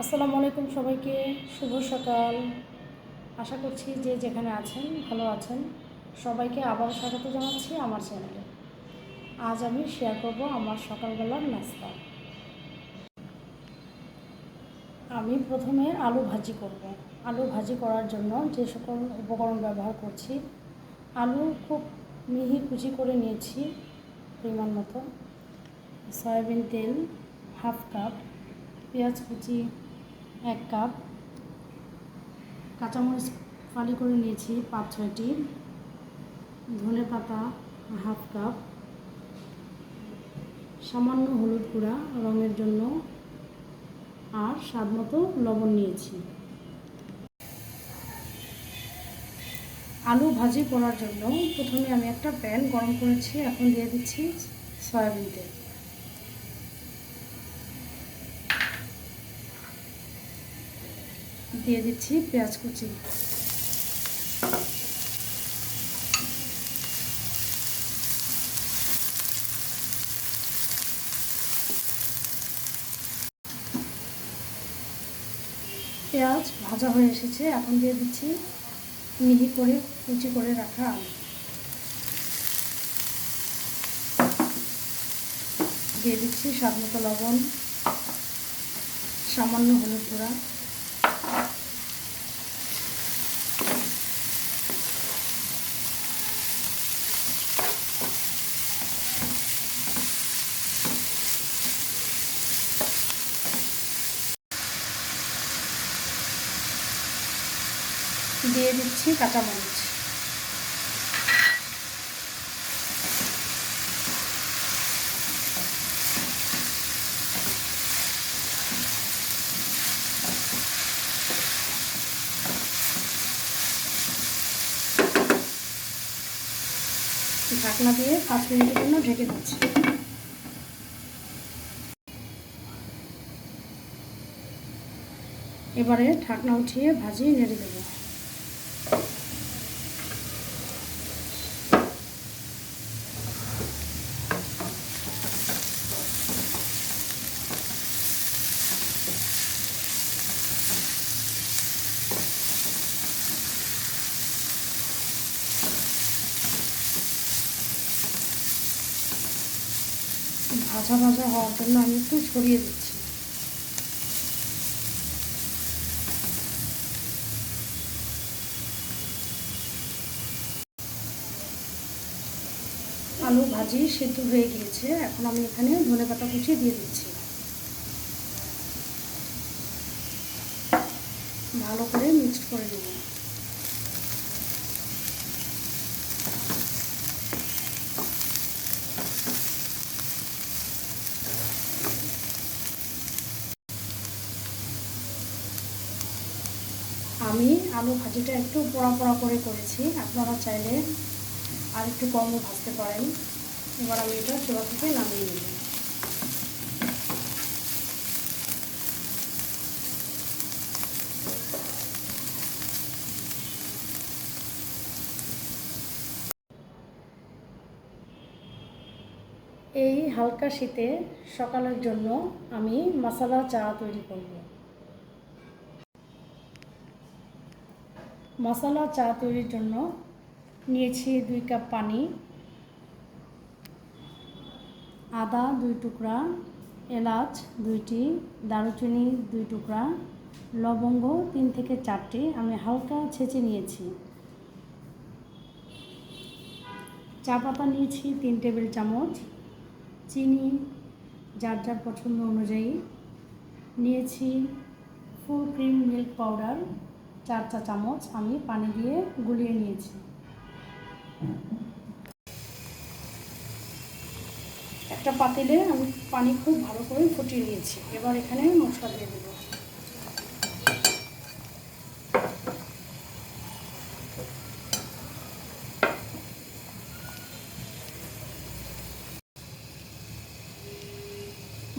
আসসালামু আলাইকুম সবাইকে, শুভ সকাল। আশা করছি যে যেখানে আছেন, ভালো আছেন। সবাইকে আবার স্বাগত জানাচ্ছি আমার চ্যানেলে। আজ আমি শেয়ার করব আমার সকালবেলার নাস্তা। আমি প্রথমে আলু ভাজি করব। আলু ভাজি করার জন্য যে সকল উপকরণ ব্যবহার করছি, আলু খুব মিহি কুচি করে নিয়েছি, পরিমাণ মতো। সয়াবিন তেল, হাফ কাপ, পেঁয়াজ কুচি এক কাপ। কাঁচামরিচ ফালি করে নিয়েছি, পাঁচ, ছয়টি। ধনে পাতা হাফ কাপ। সামান্য হলুদ গুঁড়া রঙের জন্য। আর স্বাদ মতো লবণ নিয়েছি। আলু ভাজি করার জন্য প্রথমে আমি একটা প্যান গরম করেছি, এখন দিয়ে দিচ্ছি সয়াবিন তেল। দিয়ে দিচ্ছি পেঁয়াজ কুচি। পেঁয়াজ ভাজা হয়ে এসেছে, এখন দিয়ে দিচ্ছি মিহি করে কুচি করে রাখা দিয়ে দিচ্ছি স্বাদ মতো লবণ, সামান্য হলুদ গুঁড়া। দিয়ে দিচ্ছি কাঁচামরিচ। ঢাকনা দিয়ে পাঁচ মিনিটের জন্য ঢেকে দিচ্ছি। এবারে ঢাকনা উঠিয়ে ভাজিয়ে নেড়ে দেবো। ভাজা ভাজা হওয়ার জন্য আমি একটু ছড়িয়ে দিচ্ছি। আলু ভাজি সেদ্ধ হয়ে গিয়েছে। এখন আমি এখানে ধনে পাতা কুচি দিয়ে দিচ্ছি। ভালো করে মিক্সড করে নেব। আমি আলু ভাজিটা একটু পোড়া পোড়া করে করেছি। আপনারা চাইলে আর একটু কমও ভাজতে পারেন। এবার আমি এটা চুলা থেকে নামিয়ে নেব। এই হালকা শীতে সকালের জন্য আমি মশলা চা তৈরি করব। মশলা চা তৈরির জন্য নিয়েছি দুই কাপ পানি, আদা দুই টুকরা, এলাচ দুইটি, দারুচিনি দুই টুকরা, লবঙ্গ তিন থেকে চারটি, আমি হালকা ছেঁচে নিয়েছি। চা পাতা নিয়েছি তিন টেবিল চামচ, চিনি যার যার পছন্দ অনুযায়ী। নিয়েছি ফুল ক্রিম মিল্ক পাউডার চার চা চামচ আমি পানি দিয়ে গুলিয়ে নিয়েছি। একটা পাতিলে আমি পানি খুব ভালো করে ফুটিয়ে নিয়েছি। এবার এখানে মশলা দিয়ে দেবো।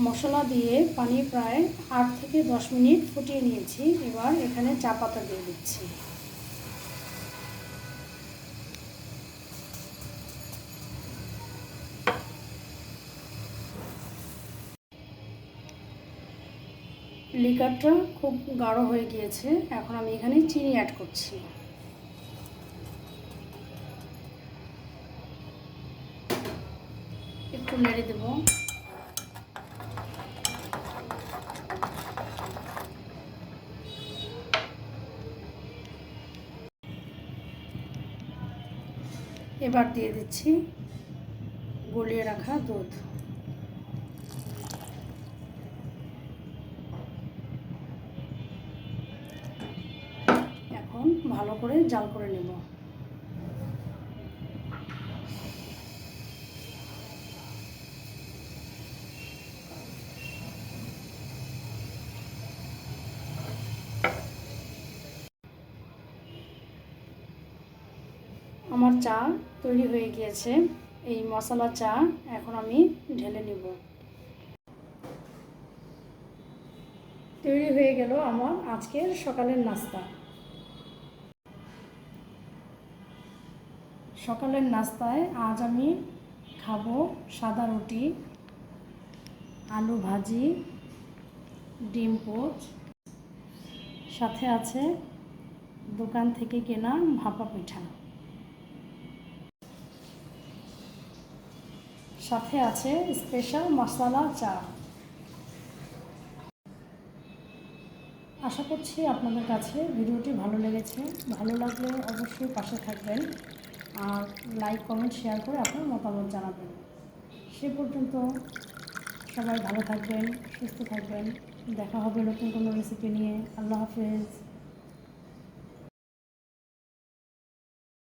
মশলা দিয়ে পানি প্রায় আট থেকে দশ মিনিট ফুটিয়ে নিয়েছি। এবার এখানে চা পাতা দিয়ে দিচ্ছি। লিকারটা খুব গাঢ় হয়ে গিয়েছে। এখন আমি এখানে চিনি অ্যাড করছি। একটু নেড়ে দেব। এবার দিয়ে দিচ্ছি গলিয়ে রাখা দুধ। এখন ভালো করে জাল করে নেব। আমার চা তৈরি হয়ে গিয়েছে। এই মশলা চা এখন আমি ঢেলে নিব। তৈরি হয়ে গেল আমার আজকের সকালের নাস্তা। সকালের নাস্তায় আজ আমি খাব সাদা রুটি, আলু ভাজি, ডিম পোচ। সাথে আছে দোকান থেকে কেনা ভাপা পিঠা। সাথে আছে স্পেশাল মশলা চা। আশা করছি আপনাদের কাছে ভিডিওটি ভালো লেগেছে। ভালো লাগলে অবশ্যই পাশে থাকবেন আর লাইক কমেন্ট শেয়ার করে আপনার মতামত জানাবেন। সে পর্যন্ত সবাই ভালো থাকবেন, সুস্থ থাকবেন। দেখা হবে নতুন কোনো রেসিপি নিয়ে। আল্লাহ হাফেজ।